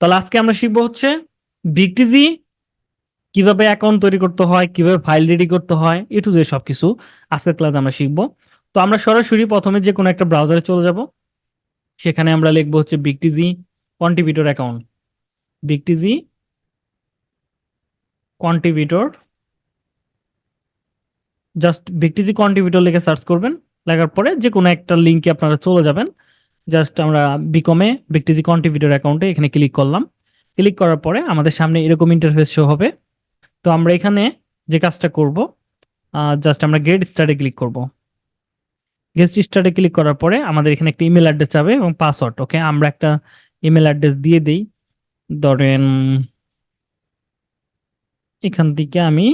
তাহলে আজকে আমরা শিখব হচ্ছে বিগটিজি কীভাবে অ্যাকাউন্ট তৈরি করতে হয়, কীভাবে ফাইল রেডি করতে হয় এ টু সব কিছু আজকের ক্লাস আমরা শিখব। তো আমরা সরাসরি প্রথমে যে কোনো একটা ব্রাউজারে চলে যাব। সেখানে আমরা লিখব হচ্ছে Vecteezy contributor account Vecteezy contributor just Vecteezy contributor লিখে সার্চ করবেন। লেখার পরে যে কোনো একটা লিঙ্কে আপনারা চলে যাবেন। জাস্ট আমরা বিকমে বিগটিজি কন্ট্রিবিউটর অ্যাকাউন্টে এখানে ক্লিক করলাম। ক্লিক করার পরে আমাদের সামনে এরকম ইন্টারফেস শো হবে। তো আমরা এখানে যে কাজটা করব জাস্ট আমরা গেট স্টার্টে ক্লিক করব। গেট স্টার্টে ক্লিক করার পরে আমাদের এখানে একটা ইমেল অ্যাড্রেস যাবে এবং পাসওয়ার্ড ওকে আমরা একটা ইমেল অ্যাড্রেস দিয়ে দিই। ধরেন, এখান থেকে আমি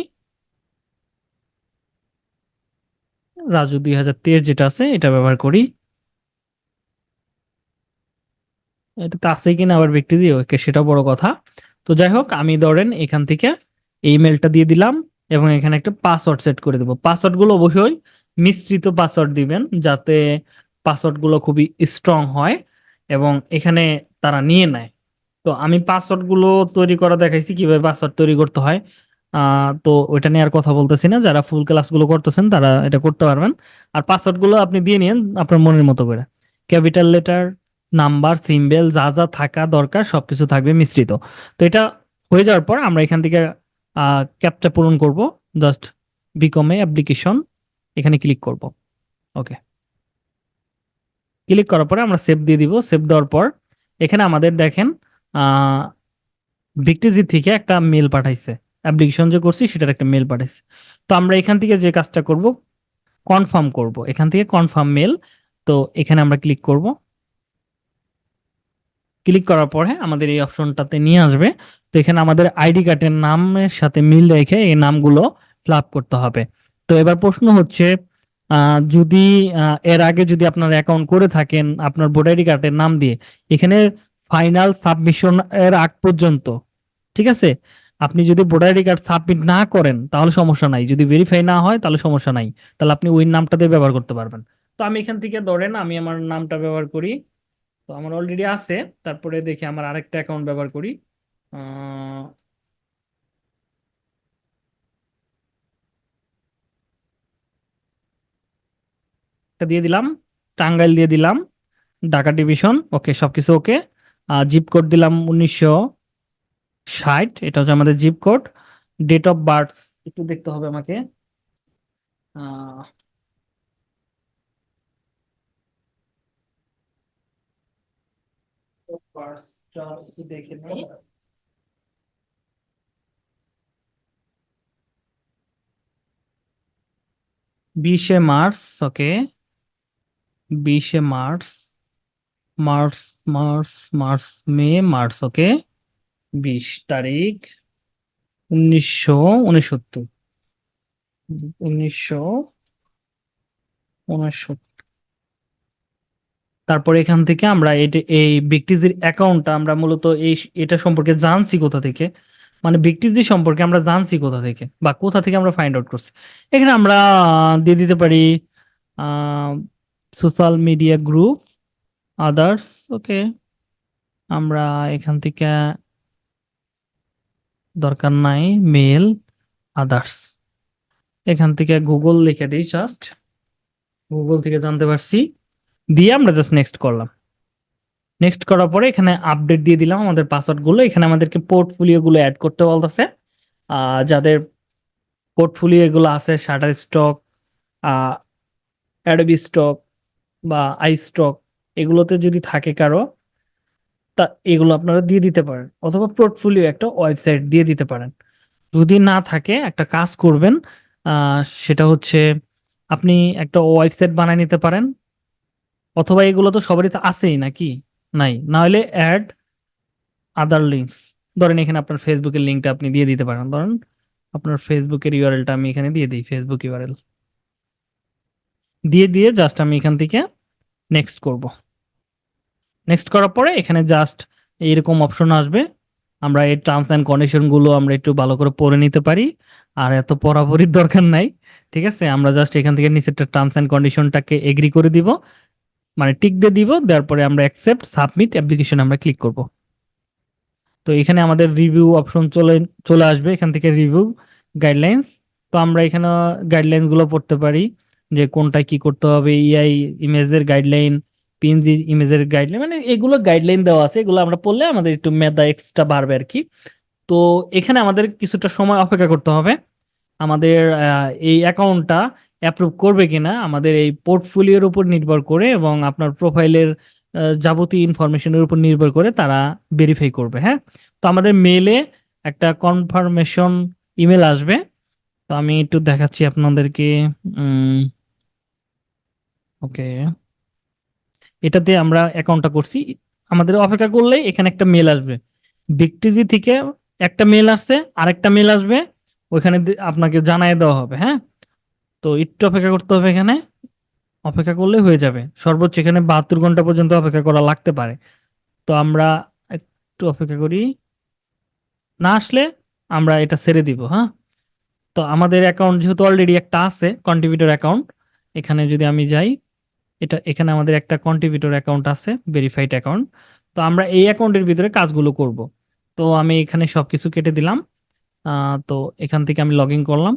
রাজু দুই হাজার তেইশ যেটা আছে, এটা ব্যবহার করি। এটা তো আছে কিনা আবার ব্যক্তি দিয়ে ওকে, সেটা বড় কথা। তো যাই হোক, আমি ধরেন এখান থেকে এই ইমেলটা দিয়ে দিলাম এবং এখানে একটা পাসওয়ার্ড সেট করে দেবো। পাসওয়ার্ডগুলো অবশ্যই মিশ্রিত পাসওয়ার্ড দিবেন যাতে পাসওয়ার্ডগুলো খুবই স্ট্রং হয় এবং এখানে তারা নিয়ে নেয়। তো আমি পাসওয়ার্ডগুলো তৈরি করা দেখাইছি, কীভাবে পাসওয়ার্ড তৈরি করতে হয়। তো ওইটা নিয়ে আর কথা বলতেছি না। যারা ফুল ক্লাসগুলো করতেছেন, তারা এটা করতে পারবেন। আর পাসওয়ার্ডগুলো আপনি দিয়ে নিন আপনার মনের মতো করে। ক্যাপিটাল লেটার নাম্বার, সিম্বল, যা যা থাকা দরকার সবকিছু থাকবে মিশ্রিত। তো এটা হয়ে যাওয়ার পর আমরা এখান থেকে ক্যাপটা পূরণ করব। জাস্ট বিকমে অ্যাপ্লিকেশন এখানে ক্লিক করব। ওকে ক্লিক করার পরে আমরা সেভ দিয়ে দিব। সেভ দেওয়ার পর এখানে আমাদের দেখেন ভিক্টিজি থেকে একটা মেল পাঠাইছে। অ্যাপ্লিকেশন যে করছি সেটার একটা মেল পাঠাইছে। তো আমরা এখান থেকে যে কাজটা করব কনফার্ম করব। এখান থেকে কনফার্ম মেল তো এখানে আমরা ক্লিক করব। ক্লিক করার পরে আমাদের এই অপশনটাতে নিয়ে আসবে। তো এখানে আমাদের আইডি কার্ডের নামের সাথে মিল রেখে এই নামগুলো ফিল করতে হবে। তো এবার প্রশ্ন হচ্ছে যদি এর আগে যদি আপনার অ্যাকাউন্ট করে থাকেন আপনার ভোটার আইডি কার্ডের নাম দিয়ে, এখানে ফাইনাল সাবমিশন এর আগ পর্যন্ত, ঠিক আছে? আপনি যদি ভোটার আইডি কার্ড সাবমিট না করেন, তাহলে সমস্যা নাই। যদি ভেরিফাই না হয়, তাহলে সমস্যা নাই। তাহলে আপনি ওই নামটা দিয়ে ব্যবহার করতে পারবেন। তো আমি এখান থেকে ধরেন আমি আমার নামটা ব্যবহার করি। আমার অলরেডি আছে। তারপরে দেখি আমার আরেকটা অ্যাকাউন্ট ব্যবহার করি। দিয়ে দিলাম, টাঙ্গাইল দিয়ে দিলাম, ঢাকা ডিভিশন ওকে সবকিছু ওকে জিপ কোড দিলাম উনিশশো ষাট, এটা হচ্ছে আমাদের zip code date of birth একটু দেখতে হবে আমাকে। আহ, বার্থটা একটু দেখে নিই বিশে মার্চ ওকে বিশে March March March March May March okay বিশ তারিখ উনিশশো উনসত্তর উনিশশো উনসত্তর তারপর এখান থেকে আমরা এই ব্যক্তিজির অ্যাকাউন্টটা আমরা মূলত এই এটা সম্পর্কে জানছি কোথা থেকে? মানে ব্যক্তিজি সম্পর্কে আমরা জানছি কোথা থেকে বা কোথা থেকে আমরা ফাইন্ড আউট করছি? এখানে আমরা দিয়ে দিতে পারি social media group others okay আমরা এখান থেকে দরকার নাই মেল আদার্স এখান থেকে গুগল লিখে দিই জাস্ট গুগল থেকে জানতে পারছি। দিয়ে আমরা জাস্ট নেক্সট করলাম। নেক্সট করার পরে এখানে আপডেট দিয়ে দিলাম আমাদের পাসওয়ার্ডগুলো এখানে আমাদেরকে পোর্টফোলিওগুলো অ্যাড করতে বলতেছে। যাদের পোর্টফোলিও এগুলো আছে শাটার স্টক অ্যাডোবি স্টক বা আই স্টক এগুলোতে যদি থাকে কারও, তা এগুলো আপনারা দিয়ে দিতে পারেন। অথবা পোর্টফোলিও একটা ওয়েবসাইট দিয়ে দিতে পারেন। যদি না থাকে, একটা কাজ করবেন সেটা হচ্ছে আপনি একটা ওয়েবসাইট বানিয়ে নিতে পারেন। অথবা এগুলো তো সবারই তো আছেই নাকি? নাই। না হলে অ্যাড আদার লিঙ্কস ধরেন এখানে আপনার ফেসবুকের লিঙ্কটা আপনি দিয়ে দিতে পারেন। ধরেন আপনার ফেসবুকের ইউআরএলটা আমি এখানে দিয়ে দিই ফেসবুক ইউআরএল দিয়ে দিয়ে জাস্ট আমি এখান থেকে নেক্সট করব। নেক্সট করার পরে এখানে জাস্ট এইরকম অপশন আসবে। আমরা এই টার্মস অ্যান্ড কন্ডিশনগুলো আমরা একটু ভালো করে পড়ে নিতে পারি। আর এত পড়াপড়ির দরকার নাই। ঠিক আছে? আমরা জাস্ট এখান থেকে নিচেরটা টার্মস অ্যান্ড কন্ডিশনটাকে এগ্রি করে দিব। মানে টিক দিয়ে দিব, দেওয়ার পরে আমরা অ্যাকসেপ্ট সাবমিট অ্যাপ্লিকেশন আমরা ক্লিক করব। তো এখানে আমাদের রিভিউ অপশন চলে চলে আসবে, এখান থেকে রিভিউ গাইডলাইন্স তো আমরা এখানে গাইডলাইনগুলো পড়তে পারি, যে কোনটা কি করতে হবে ইআই ইমেজের গাইডলাইন পিএনজি ইমেজের গাইডলাইন মানে এগুলো গাইডলাইন দেওয়া আছে, এগুলো আমরা পড়লে আমাদের একটু মেধা এক্সট্রা বাড়বে আর কি তো এখানে আমাদের কিছুটা সময় অপেক্ষা করতে হবে। আমাদের এই অ্যাকাউন্টটা অ্যাপ্রুভ করবে কিনা, আমাদের এই পোর্টফোলিওর উপর নির্ভর করে এবং আপনার প্রোফাইলের যাবতীয় ইনফরমেশনের উপর নির্ভর করে তারা ভেরিফাই করবে হ্যাঁ? তো আমাদের মেলে একটা কনফার্মেশন ইমেল আসবে। তো আমি একটু দেখাচ্ছি আপনাদেরকে ওকে এটাতে আমরা অ্যাকাউন্টটা করছি। আমাদের অপেক্ষা করলেই এখানে একটা মেল আসবে। বিকটিজি থেকে একটা মেল আসছে, আরেকটা মেল আসবে। ওইখানে আপনাকে জানায় দেওয়া হবে হ্যাঁ? তো একটু অপেক্ষা করতে হবে এখানে। অপেক্ষা করলে হয়ে যাবে। সর্বোচ্চ এখানে বাহাত্তর ঘণ্টা পর্যন্ত অপেক্ষা করা লাগতে পারে। তো আমরা একটু অপেক্ষা করি। না আসলে আমরা এটা ছেড়ে দিব হ্যাঁ? তো আমাদের অ্যাকাউন্ট যেহেতু অলরেডি একটা আছে কন্ট্রিবিউটর অ্যাকাউন্ট এখানে যদি আমি যাই, এটা, এখানে আমাদের একটা কন্ট্রিবিউটর অ্যাকাউন্ট আছে ভেরিফাইড অ্যাকাউন্ট তো আমরা এই অ্যাকাউন্টের ভিতরে কাজগুলো করব। তো আমি এখানে সব কিছু কেটে দিলাম। তো এখান থেকে আমি লগ ইন করলাম।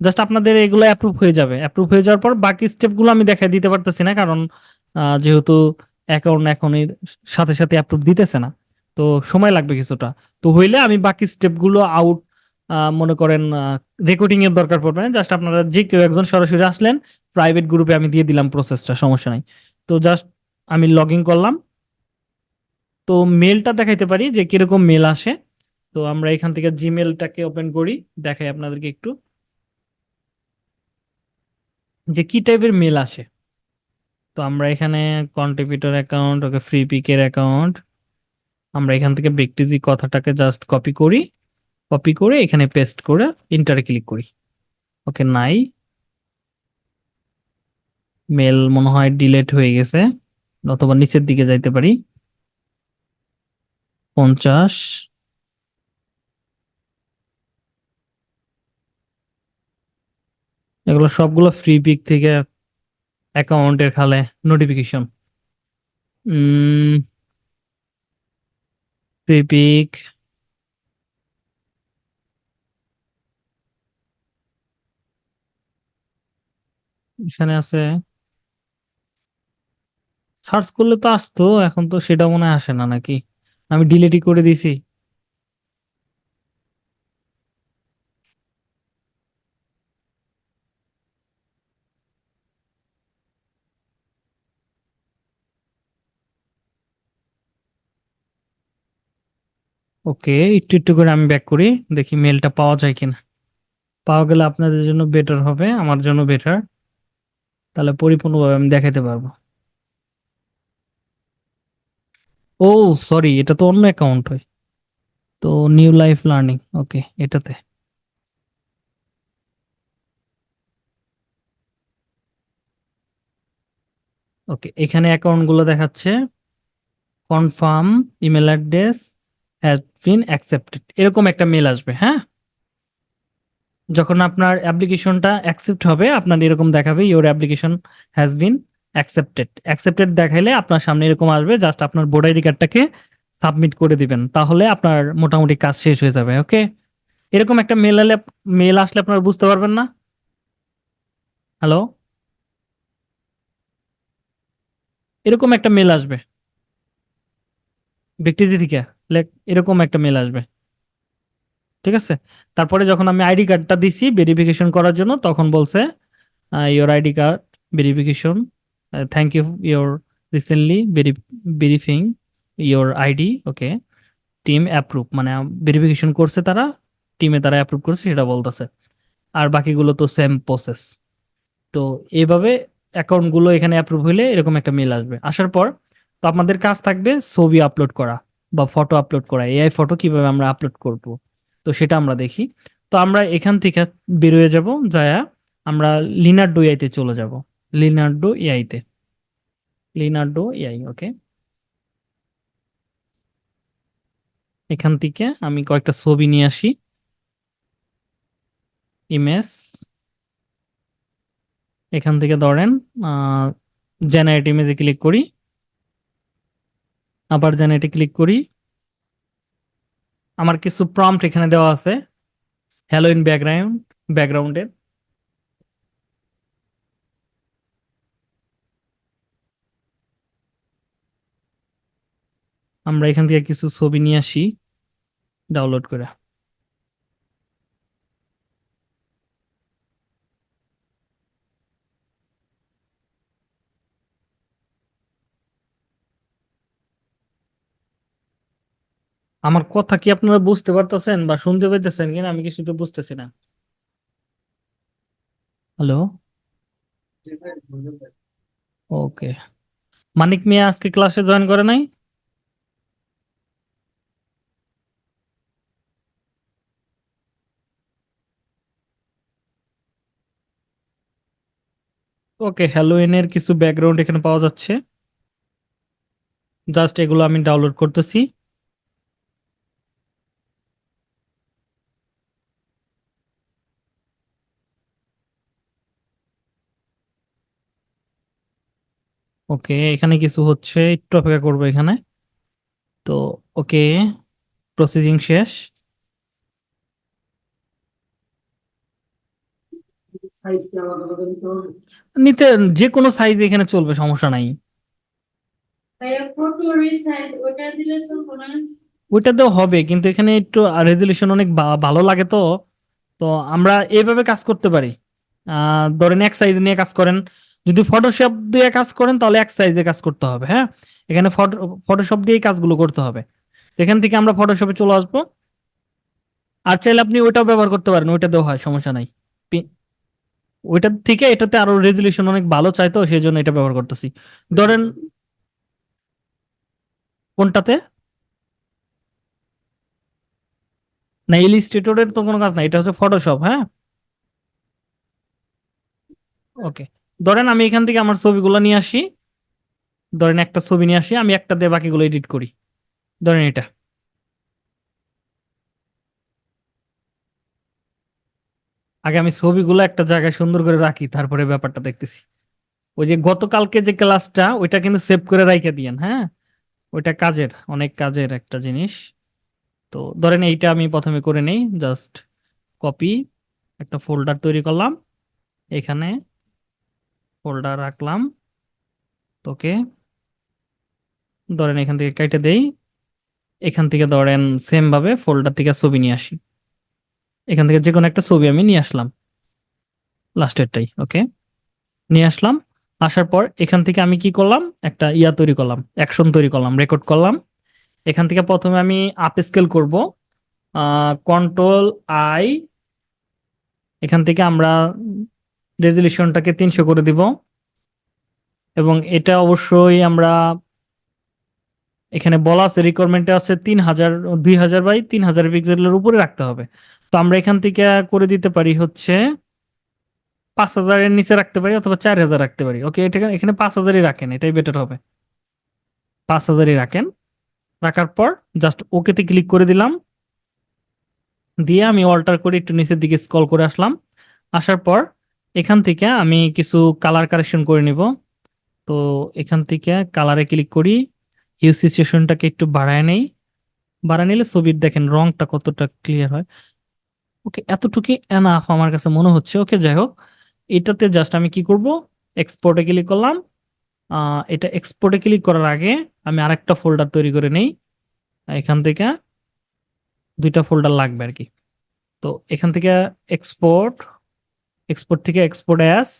জাস্ট আপনাদের এগুলো অ্যাপ্রুভ হয়ে যাবে। অ্যাপ্রুভ হয়ে যাওয়ার পর বাকি স্টেপগুলো আমি দেখাই দিতে পারতেছি না, কারণ যেহেতু অ্যাকাউন্ট এখনই সাথে সাথে অ্যাপ্রুভ দিতেছে না, তো সময় লাগবে কিছুটা। তো হইলে আমি বাকি স্টেপগুলো আউট মনে করেন রেকর্ডিং এর দরকার পড়বে না। জাস্ট আপনারা যে কেউ একজন সরাসরি আসলেন প্রাইভেট গ্রুপে আমি দিয়ে দিলাম প্রসেসটা সমস্যা নাই। তো জাস্ট আমি লগ ইন করলাম। তো মেলটা দেখাইতে পারি যে কীরকম মেল আসে। তো আমরা এখান থেকে জিমেলটাকে ওপেন করি, দেখাই আপনাদেরকে একটু। যে কি টাইপের মেল আসে? তো আমরা এখানে কন্ট্রিবিউটর অ্যাকাউন্ট ওকে ফ্রি পিকের অ্যাকাউন্ট আমরা এখান থেকে ব্যক্তিজি কথাটাকে জাস্ট কপি করি কপি করে এখানে পেস্ট করে ইন্টারে ক্লিক করি। ওকে, নাই। মেল মনে হয় ডিলেট হয়ে গেছে, অথবা নিচের দিকে যাইতে পারি। পঞ্চাশ। এগুলো সবগুলো ফ্রি পিক থেকে অ্যাকাউন্টের খালে নোটিফিকেশন ফ্রি পিক এখানে আছে। সার্চ করলে তো আসতো, এখন তো সেটা মনে আসে না নাকি? আমি ডিলিটই করে দিছি ওকে, একটু একটু করে আমি ব্যাক করি, দেখি মেলটা পাওয়া যায় কিনা। পাওয়া গেলে আপনাদের জন্য বেটার হবে, আমার জন্য বেটার তাহলে পরিপূর্ণভাবে আমি দেখাতে পারব। ও সরি এটা তো অন্য অ্যাকাউন্ট হয়। তো নিউ লাইফ লার্নিং ওকে এটাতে। ওকে এখানে অ্যাকাউন্টগুলো দেখাচ্ছে। Confirm email address has been accepted এরকম একটা মেল আসবে হ্যাঁ? যখন আপনার অ্যাপ্লিকেশনটা অ্যাকসেপ্ট হবে, আপনার এরকম দেখাবে your application has been accepted accepted দেখাইলে আপনার সামনে এরকম আসবে জাস্ট আপনার ভোট আইডি কার্ডটাকে সাবমিট করে দিবেন। তাহলে আপনার মোটামুটি কাজ শেষ হয়ে যাবে ওকে এরকম একটা মেল এলে মেল আসলে আপনারা বুঝতে পারবেন না? হ্যালো এরকম একটা মেল আসবে। ব্যক্তিজি থেকে লাইক এরকম একটা মেল আসবে। ঠিক আছে? তারপরে যখন আমি আইডি কার্ডটা দিছি ভেরিফিকেশন করার জন্য, তখন বলছে your ID card verification thank you your recently verifying your ID okay team approve মানে ভেরিফিকেশন করছে তারা টিমে তারা অ্যাপ্রুভ করছে, সেটা বলতেছে। আর বাকিগুলো তো সেম প্রসেস তো এইভাবে অ্যাকাউন্টগুলো এখানে অ্যাপ্রুভ হইলে এরকম একটা মেল আসবে। আসার পর তো আপনাদের কাজ থাকবে ছবি আপলোড করা। বা ফটো আপলোড করা এআই ফটো কীভাবে আমরা আপলোড করব? তো সেটা আমরা দেখি। তো আমরা এখান থেকে বেরোয় যাব, যায়া আমরা লিনার্ডো এআইতে চলে যাব। লিনার্ডো এআইতে লিনার্ডো এআই ওকে এখান থেকে আমি কয়েকটা ছবি নিয়ে আসি। ইমেজ। এখান থেকে ধরেন জেনারেট ইমেজে ক্লিক করি। আবার যেন এটি ক্লিক করি। আমার কিছু প্রম্পট এখানে দেওয়া আছে। হ্যালো ইন ব্যাকগ্রাউন্ড ব্যাকগ্রাউন্ডের আমরা এখান থেকে কিছু ছবি নিয়ে আসি। ডাউনলোড করে। আমার কথা কি আপনারা বুঝতে পারতেছেন বা শুনতে পাইতেছেন কিনা? আমি কিছু তো বুঝতেছি না। হ্যালো ওকে মানিক মিয়া আজকে ক্লাসে জয়েন করে নাই? ওকে হ্যালোইনের কিছু ব্যাকগ্রাউন্ড এখানে পাওয়া যাচ্ছে। জাস্ট এগুলো আমি ডাউনলোড করতেছি। ওকে, এখানে কিছু হচ্ছে, একটু অপেক্ষা করব এখানে। তো, ওকে প্রসেসিং শেষ। নিতে যে কোনো সাইজ এখানে চলবে, সমস্যা নাই। ওইটাতেও হবে, কিন্তু এখানে একটু রেজলিউশন অনেক ভালো লাগে তো। তো আমরা এইভাবে কাজ করতে পারি। ধরেন এক সাইজ নিয়ে কাজ করেন যদি ফটোশপ দিয়ে কাজ করেন, তাহলে এক সাইজে কাজ করতে হবে হ্যাঁ? এখানে ফটো ফটোশপ দিয়েই কাজগুলো করতে হবে। এখান থেকে আমরা ফটোশপে চলে আসব। আর চাইলে আপনি ওইটাও ব্যবহার করতে পারেন, ওইটাতেও হয়, সমস্যা নাই। ওইটার থেকে এটাতে আরও রেজলিউশন অনেক ভালো চাই তো, সেই জন্য এটা ব্যবহার করতেছি। ধরেন কোনটাতে? না ইলিস্ট্রেটরের তো কোনো কাজ না এটা হচ্ছে ফটোশপ হ্যাঁ? ওকে ধরেন আমি এখান থেকে আমার ছবিগুলো নিয়ে আসি। ধরেন একটা ছবি নিয়ে আসি, আমি একটা দিয়ে বাকিগুলো এডিট করি। ধরেন এটা। আগে আমি ছবিগুলো একটা জায়গায় সুন্দর করে রাখি, তারপরে ব্যাপারটা দেখতেছি। ওই যে গতকালকে যে ক্লাসটা, ওইটা কিন্তু সেভ করে রাইখে দিয়েন হ্যাঁ? ওইটা কাজের, অনেক কাজের একটা জিনিস। তো ধরেন এইটা আমি প্রথমে করে নেই জাস্ট কপি একটা ফোল্ডার তৈরি করলাম। এখানে ফোল্ডার রাখলাম। তোকে ধরেন এখান থেকে কেটে দেই। এখান থেকে ধরেন সেম ভাবে ফোল্ডার থেকে ছবি নিয়ে আসি। এখান থেকে যে কোনো একটা ছবি আমি নিয়ে আসলাম। লাস্টেরটাই ওকে, নিয়ে আসলাম। আসার পর এখান থেকে আমি কি করলাম? একটা ইয়া তৈরি করলাম অ্যাকশন তৈরি করলাম রেকর্ড করলাম। এখান থেকে প্রথমে আমি আপ স্কেল করব কন্ট্রোল আই এখান থেকে আমরা রেজলিউশনটাকে তিনশো করে দিব। এবং এটা অবশ্যই আমরা এখানে বলা আছে রিকোয়ারমেন্টে আছে তিন হাজার, দুই হাজার বাই তিন হাজার পিক্সেলের উপরে রাখতে হবে। তো আমরা এখান থেকে করে দিতে পারি হচ্ছে পাঁচ হাজারের নিচে রাখতে পারি অথবা চার হাজার রাখতে পারি। ওকে এটা এখানে পাঁচ হাজারই রাখেন, এটাই বেটার হবে। পাঁচ হাজারই রাখেন। রাখার পর জাস্ট ওকেতে ক্লিক করে দিলাম। দিয়ে আমি অল্টার করে একটু নিচের দিকে স্ক্রল করে আসলাম। আসার পর এখান থেকে আমি কিছু কালার কারেকশন করে নিব। তো এখান থেকে কালারে ক্লিক করি। হিউ সিচুয়েশনটাকে একটু বাড়ায় নেই। বাড়ায় নিলে ছবির দেখেন রংটা কতটা ক্লিয়ার হয়। ওকে এতটুকু এনাফ আমার কাছে মনে হচ্ছে। ওকে যাই হোক, এটাতে জাস্ট আমি কি করব? এক্সপোর্টে ক্লিক করলাম। এটা এক্সপোর্টে ক্লিক করার আগে আমি আরেকটা ফোল্ডার তৈরি করে নেই। এখান থেকে দুইটা ফোল্ডার লাগবে আর কি তো এখান থেকে এক্সপোর্ট এক্সপোর্ট থেকে এক্সপোর্ট অ্যাস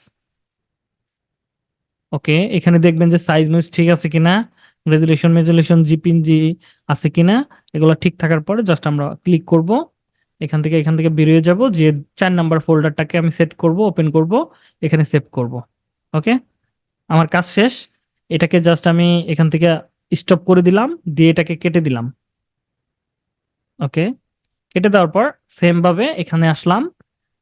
ওকে এখানে দেখবেন যে সাইজ মিস ঠিক আছে কিনা রেজুলেশন মেজুলেশন জিপিনজি আছে কিনা, এগুলো ঠিক থাকার পরে জাস্ট আমরা ক্লিক করব, এখান থেকে এখান থেকে বেরিয়ে যাব, যে চার নাম্বার ফোল্ডারটাকে আমি সেট করব ওপেন করব, এখানে সেভ করব ওকে আমার কাজ শেষ, এটাকে জাস্ট আমি এখান থেকে স্টপ করে দিলাম, দিয়ে এটাকে কেটে দিলাম ওকে কেটে দেওয়ার পর সেমভাবে এখানে আসলাম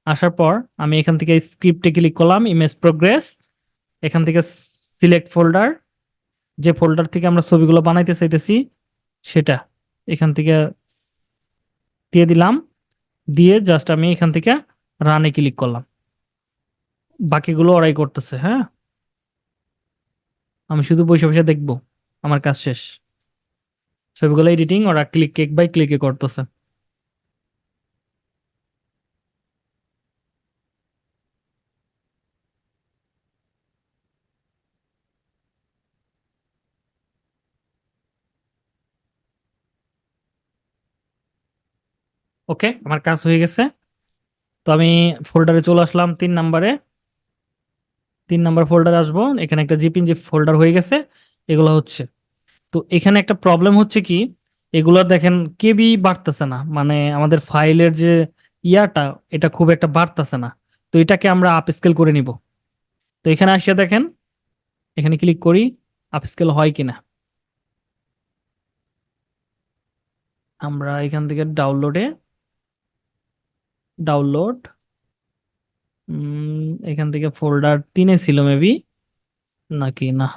আসার পর আমি এখান থেকে স্ক্রিপ্টে ক্লিক করলাম ইমেজ প্রোগ্রেস এখান থেকে সিলেক্ট ফোল্ডার যে ফোল্ডার থেকে আমরা ছবিগুলো বানাইতে চাইতেছি, সেটা এখান থেকে দিয়ে দিলাম। দিয়ে জাস্ট আমি এখান থেকে রানে ক্লিক করলাম। বাকিগুলো ওরাই করতেছে হ্যাঁ? আমি শুধু বসে বসে দেখব, আমার কাজ শেষ। ছবিগুলো এডিটিং ওরা ক্লিক কেক বাই ক্লিকে করতেছে। ওকে, আমার কাজ হয়ে গেছে। তো আমি ফোল্ডারে চলে আসলাম তিন নাম্বারে। তিন নাম্বার ফোল্ডারে আসব। এখানে একটা জিপিন যে ফোল্ডার হয়ে গেছে, এগুলো হচ্ছে। তো এখানে একটা প্রবলেম হচ্ছে কি, এগুলো দেখেন কেবি বাড়তেছে না। মানে আমাদের ফাইলের যে ইয়াটা, এটা খুব একটা বাড়তেছে না। তো এটাকে আমরা আপ স্কেল করে নিব। তো এখানে আসিয়া দেখেন, এখানে ক্লিক করি আপ স্কেল হয় কিনা। আমরা এখান থেকে ডাউনলোডে ডাউনলোড এখান থেকে ফোল্ডার তিনে ছিল মেবি নাকি? না।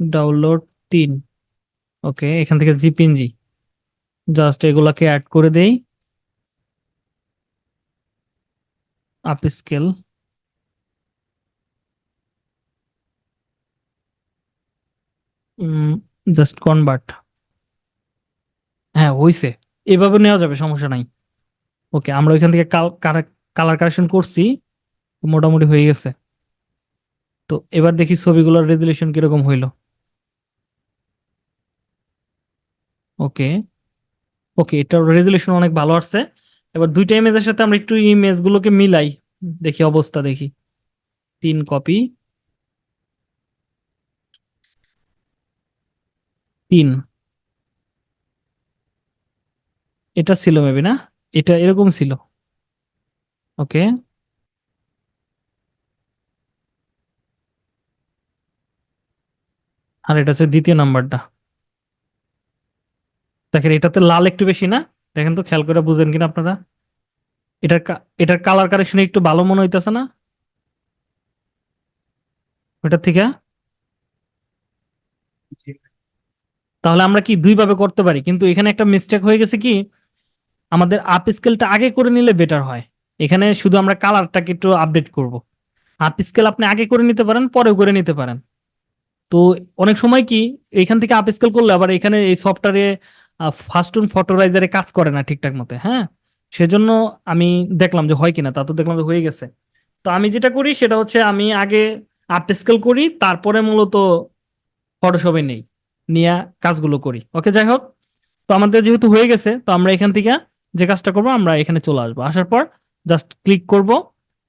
ডাউনলোড তিন। ওকে এখান থেকে জিপিএনজি জাস্ট এগুলাকে অ্যাড করে দেই। আপ স্কেল জাস্ট কনভার্ট হ্যাঁ হইছে। এভাবে নেওয়া যাবে, সমস্যা নাই। ওকে আমরা ওইখান থেকে কালার কারেকশন করছি, মোটামুটি হয়ে গেছে। তো এবার দেখি ছবিগুলোর রেজুলেশন কীরকম হইল। ওকে ওকে এটার রেজুলেশন অনেক ভালো আসছে। এবার দুইটা ইমেজের সাথে আমরা একটু ইমেজগুলোকে মিলাই, দেখি অবস্থা দেখি। তিন কপি তিন। এটা ছিল মেবি না? এটা এরকম ছিল। ওকে আর এটা হচ্ছে দ্বিতীয় নাম্বারটা। দেখেন এটাতে লাল একটু বেশি না? দেখেন তো খেয়াল করে বুঝেন কিনা আপনারা? এটার এটার কালার কারেকশন একটু ভালো মনে হইতেছে না? ওটার থেকে? তাহলে আমরা কি দুইভাবে করতে পারি? কিন্তু এখানে একটা মিস্টেক হয়ে গেছে কি? আমাদের আপ স্কেলটা আগে করে নিলে বেটার হয়। এখানে শুধু আমরা কালারটাকে একটু আপডেট করব। আপ স্কেল আপনি আগে করে নিতে পারেন, পরেও করে নিতে পারেন। তো অনেক সময় কি, এখান থেকে আপ স্কেল করলে আবার এখানে এই সফটওয়্যারে ফার্স্ট ফাস্টুন ফটোরাইজারে কাজ করে না ঠিকঠাক মতো হ্যাঁ? সেজন্য আমি দেখলাম যে হয় কিনা, তা তো দেখলাম যে হয়ে গেছে। তো আমি যেটা করি সেটা হচ্ছে আমি আগে আপ স্কেল করি, তারপরে মূলত ফটোশপে নেই, নিয়ে কাজগুলো করি। ওকে যাই হোক। তো আমাদের যেহেতু হয়ে গেছে, তো আমরা এখান থেকে যে কাজটা করব, আমরা এখানে চলে আসব। আসার পর জাস্ট ক্লিক করব।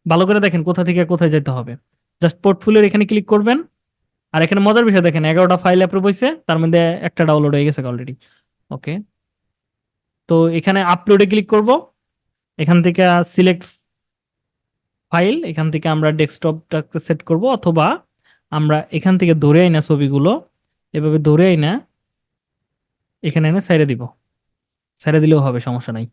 ভালো করে দেখেন কোথা থেকে কোথায় যেতে হবে। জাস্ট পোর্টফোলিওর এখানে ক্লিক করবেন। আর এখানে মজার বিষয় দেখেন, এগারোটা ফাইল অ্যাপ্রুভ হয়েছে, তার মধ্যে একটা ডাউনলোড হয়ে গেছে অলরেডি ওকে তো এখানে আপলোডে ক্লিক করব। এখান থেকে সিলেক্ট ফাইল এখান থেকে আমরা ডেস্কটপটাকে সেট করব, অথবা আমরা এখান থেকে ধরে আই না ছবিগুলো, এভাবে ধরে আই না এখানে এনে সাইডে দিব। সাইডে দিলেও হবে, সমস্যা নাই।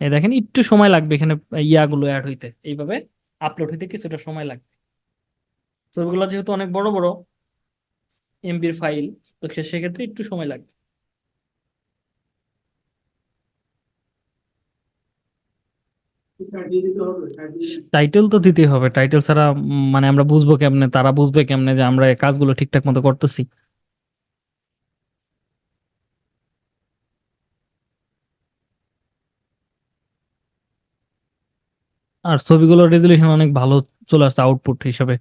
এই দেখেন, একটু সময় লাগবে এখানে ইয়াগুলো অ্যাড হইতে। এইভাবে আপলোড হইতে কিছুটা সময় লাগবে। ছবিগুলো যেহেতু অনেক বড় বড় এমবির ফাইল তো সেক্ষেত্রে একটু সময় লাগবে। টাইটেল তো দিতেই হবে। টাইটেল ছাড়া মানে আমরা বুঝব কেমনে, তারা বুঝবে কেমনে যে আমরা কাজগুলো ঠিকঠাক মতো করতেছি। আর ছবিগুলোর রেজুলেশন অনেক ভালো চলে আসছে আউটপুট হিসাবে।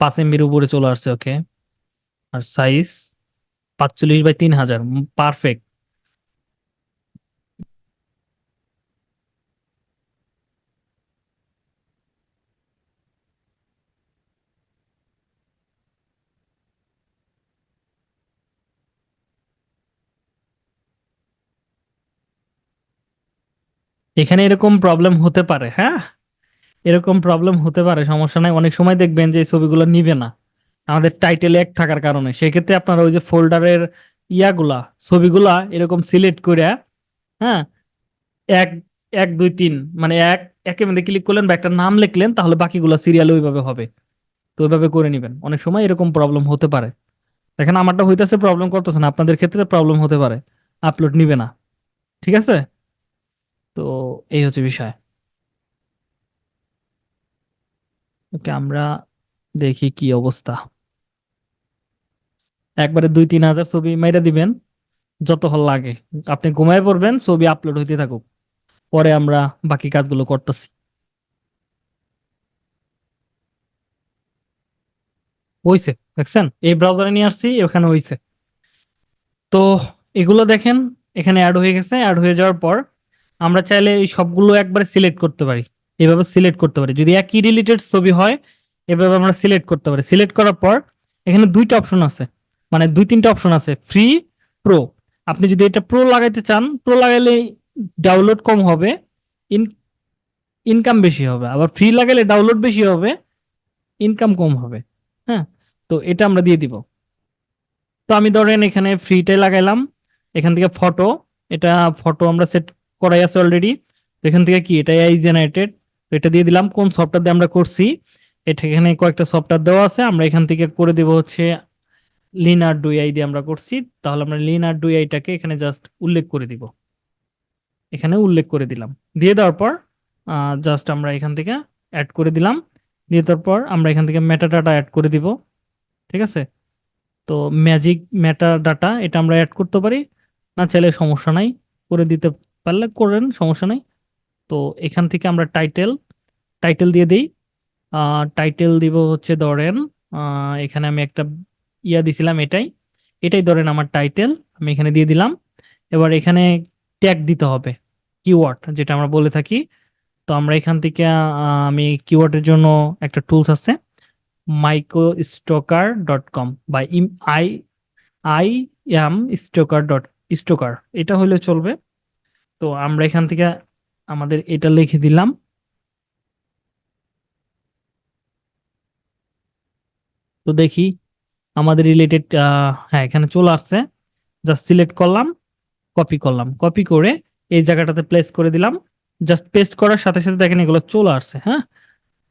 পাঁচ এমবির উপরে চলে আসছে ওকে আর সাইজ পাঁচচল্লিশ বাই তিন হাজার পারফেক্ট এখানে এরকম প্রবলেম হতে পারে হ্যাঁ? এরকম প্রবলেম হতে পারে, সমস্যা নাই। অনেক সময় দেখবেন যে ছবিগুলো নিবে না। আমাদের টাইটেল এক থাকার কারণে। সেক্ষেত্রে আপনারা ওই যে ফোল্ডারের ইয়াগুলা, ছবিগুলা এরকম সিলেক্ট করে হ্যাঁ? এক এক, দুই, তিন মানে এক, একে মধ্যে ক্লিক করলেন বা একটা নাম লিখলেন, তাহলে বাকিগুলো সিরিয়াল ওইভাবে হবে। তো ওইভাবে করে নেবেন। অনেক সময় এরকম প্রবলেম হতে পারে। দেখেন, আমারটা হইতেছে প্রবলেম করতেছে না। আপনাদের ক্ষেত্রে প্রবলেম হতে পারে। আপলোড নিবে না। ঠিক আছে? এই হচ্ছে বিষয়। ওকে, আমরা দেখি কি অবস্থা। একবারে দুই তিন হাজার ছবি মাইরা দিবেন, যত হল লাগে। আপনি ঘুমায় পড়বেন, ছবি আপলোড হইতে থাকুক। পরে আমরা বাকি কাজগুলো করতেছি। হইছে, দেখছেন? এই ব্রাউজারে নিয়ে আসছি, এখানে হইছে। তো এগুলো দেখেন, এখানে অ্যাড হয়ে গেছে। অ্যাড হয়ে যাওয়ার পর আমরা চাইলে এই সবগুলো একবারে সিলেক্ট করতে পারি। এভাবে সিলেক্ট করতে পারি। যদি একই রিলেটেড ছবি হয়, এভাবে আমরা সিলেক্ট করতে পারি। সিলেক্ট করার পর এখানে দুইটা অপশন আছে। মানে দুই, তিনটা অপশন আছে। ফ্রি প্রো আপনি যদি এটা প্রো লাগাইতে চান প্রো লাগাইলে ডাউনলোড কম হবে ইন ইনকাম বেশি হবে। আবার ফ্রি লাগাইলে ডাউনলোড বেশি হবে ইনকাম কম হবে। হ্যাঁ? তো এটা আমরা দিয়ে দিব। তো আমি ধরেন এখানে ফ্রিটাই লাগাইলাম। এখান থেকে ফটো এটা ফটো আমরা সেট করাই আছে অলরেডি তো এখান থেকে কি? এটা এআই জেনারেটেড তো এটা দিয়ে দিলাম। কোন সফটওয়্যার দিয়ে আমরা করছি? এটা এখানে কয়েকটা সফটওয়্যার দেওয়া আছে। আমরা এখান থেকে করে দেব হচ্ছে লিনার ডু আই দিয়ে আমরা করছি। তাহলে আমরা লিনার ডু আইটাকে এখানে জাস্ট উল্লেখ করে দিব। এখানে উল্লেখ করে দিলাম। দিয়ে দেওয়ার পর জাস্ট আমরা এখান থেকে অ্যাড করে দিলাম। দিয়ে দেওয়ার পর আমরা এখান থেকে মেটা ডাটা অ্যাড করে দিব। ঠিক আছে? তো ম্যাজিক মেটা ডাটা এটা আমরা অ্যাড করতে পারি। না চাইলে সমস্যা নাই। করে দিতে পারলে করেন সমস্যা নেই। তো এখান থেকে আমরা টাইটেল টাইটেল দিয়ে দিই। টাইটেল দিব হচ্ছে ধরেন এখানে আমি একটা ইয়া দিছিলাম এটাই। এটাই ধরেন আমার টাইটেল আমি এখানে দিয়ে দিলাম। এবার এখানে ট্যাগ দিতে হবে কিওয়ার্ড যেটা আমরা বলে থাকি। তো আমরা এখান থেকে আমি কিওয়ার্ডের জন্য একটা টুলস আছে মাইক্রো স্টোকার ডট কম বা I I M stocker dot stocker এটা হলে চলবে। তো আমরা এখান থেকে আমাদের এটা লিখে দিলাম। তো দেখি আমাদের রিলেটেড হ্যাঁ এখানে চলে আসছে। জাস্ট সিলেক্ট করলাম কপি করলাম। কপি করে এই জায়গাটাতে প্লেস করে দিলাম। জাস্ট পেস্ট করার সাথে সাথে দেখেন এগুলো চলে আসছে হ্যাঁ?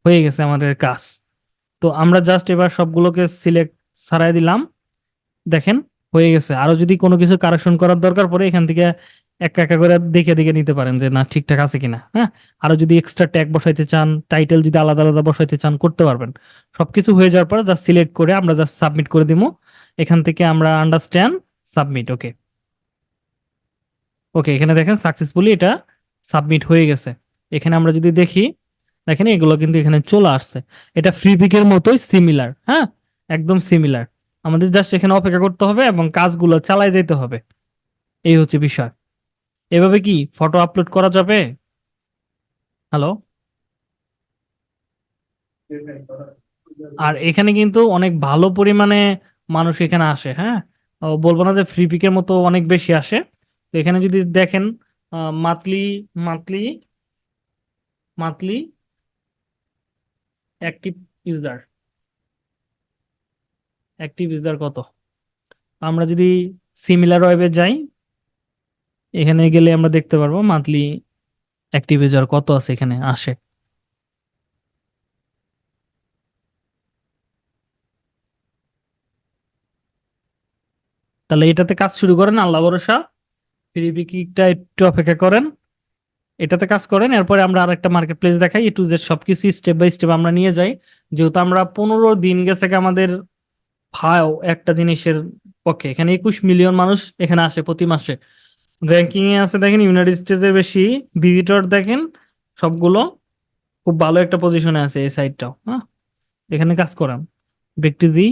হয়ে গেছে আমাদের কাজ। তো আমরা জাস্ট এবার সবগুলোকে সিলেক্ট সারাই দিলাম। দেখেন, হয়ে গেছে। আরও যদি কোনো কিছু কারেকশন করার দরকার পড়ে, এখান থেকে একা একা করে দেখে দেখে নিতে পারেন যে, না, ঠিকঠাক আছে কিনা? হ্যাঁ? আরও যদি এক্সট্রা ট্যাগ বসাইতে চান টাইটেল যদি আলাদা আলাদা বসাইতে চান, করতে পারবেন। সবকিছু হয়ে যাওয়ার পর জাস্ট সিলেক্ট করে আমরা জাস্ট সাবমিট করে দিব এখান থেকে আমরা আন্ডারস্ট্যান্ড সাবমিট ওকে ওকে এখানে দেখেন সাকসেসফুলি এটা সাবমিট হয়ে গেছে। এখানে আমরা যদি দেখি, দেখেন এগুলো কিন্তু এখানে চলে আসছে। এটা ফ্রি পিকের মতোই সিমিলার হ্যাঁ? একদম সিমিলার আমাদের জাস্ট এখানে অপেক্ষা করতে হবে এবং কাজগুলো চালায় যেতে হবে। এই হচ্ছে বিষয়। এভাবে কি ফটো আপলোড করা যাবে? হ্যালো আর এখানে কিন্তু অনেক ভালো পরিমাণে মানুষ এখানে আসে হ্যাঁ? বলব না যে ফ্রি পিকের মতো অনেক বেশি আসে। তো এখানে যদি দেখেন monthly monthly monthly active user active user কত? আমরা যদি সিমিলার ওয়েবে যাই এখানে গেলে আমরা দেখতে পারব মান্থলি অ্যাক্টিভ ইউজার কত আছে এখানে আসে। তাহলে এটাতে কাজ শুরু করেন, আল্লাহ ভরসা। ফ্রি পিকিংটা একটু অপেক্ষা করেন, এটাতে কাজ করেন, এরপরে আমরা আরেকটা মার্কেট প্লেস দেখাই এ টু জেড সবকিছু স্টেপ বাই স্টেপ আমরা নিয়ে যাই। যেহেতু আমরা পনেরো দিন গেছে আমাদের ভাও একটা জিনিসের পক্ষে, এখানে একুশ মিলিয়ন মানুষ এখানে আসে প্রতি মাসে। র্যাঙ্কিং এ আছে দেখেন ইউনাইটেড স্টেটসের বেশি ভিজিটর দেখেন, সবগুলো খুব ভালো একটা পজিশনে আছে এই সাইডটাও হ্যাঁ? এখানে কাজ করান। ব্যক্তিজি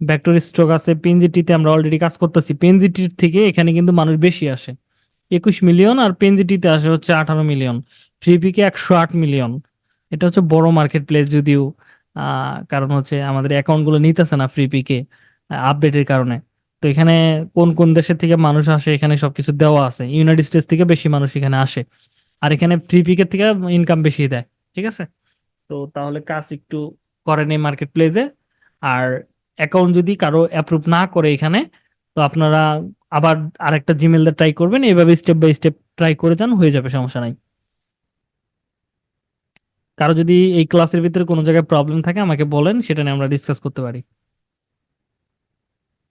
ভেক্টর স্ট্রোক আছে পেনজিটিতে আমরা অলরেডি কাজ করতেছি। পেনজিটির থেকে এখানে কিন্তু মানুষ বেশি আসে। একুশ মিলিয়ন আর পেনজিটিতে আসে হচ্ছে আঠারো মিলিয়ন ফ্রিপিকে একশো আট মিলিয়ন এটা হচ্ছে বড় মার্কেট প্লেস যদিও কারণ হচ্ছে আমাদের অ্যাকাউন্টগুলো নিতেছে না ফ্রিপিকে আপডেটের কারণে। তো এখানে কোন কোন দেশের থেকে মানুষ আসে, এখানে সবকিছু দেওয়া আছে। ইউনাইটেড স্টেটস থেকে বেশি মানুষ এখানে আসে। আর এখানে ফ্রিপিকের থেকে ইনকাম বেশি দেয়, ঠিক আছে? তো তাহলে কাজ একটু করেন এই মার্কেট প্লেসে আর অ্যাকাউন্ট যদি কারও অ্যাপ্রুভ না করে এখানে, তো আপনারা আবার আরেকটা জিমেল দিয়ে ট্রাই করবেন। এইভাবে স্টেপ বাই স্টেপ ট্রাই করে যান, হয়ে যাবে, সমস্যা নাই। কারও যদি এই ক্লাসের ভিতরে কোনো জায়গায় প্রবলেম থাকে, আমাকে বলেন, সেটা নিয়ে আমরা ডিসকাস করতে পারি।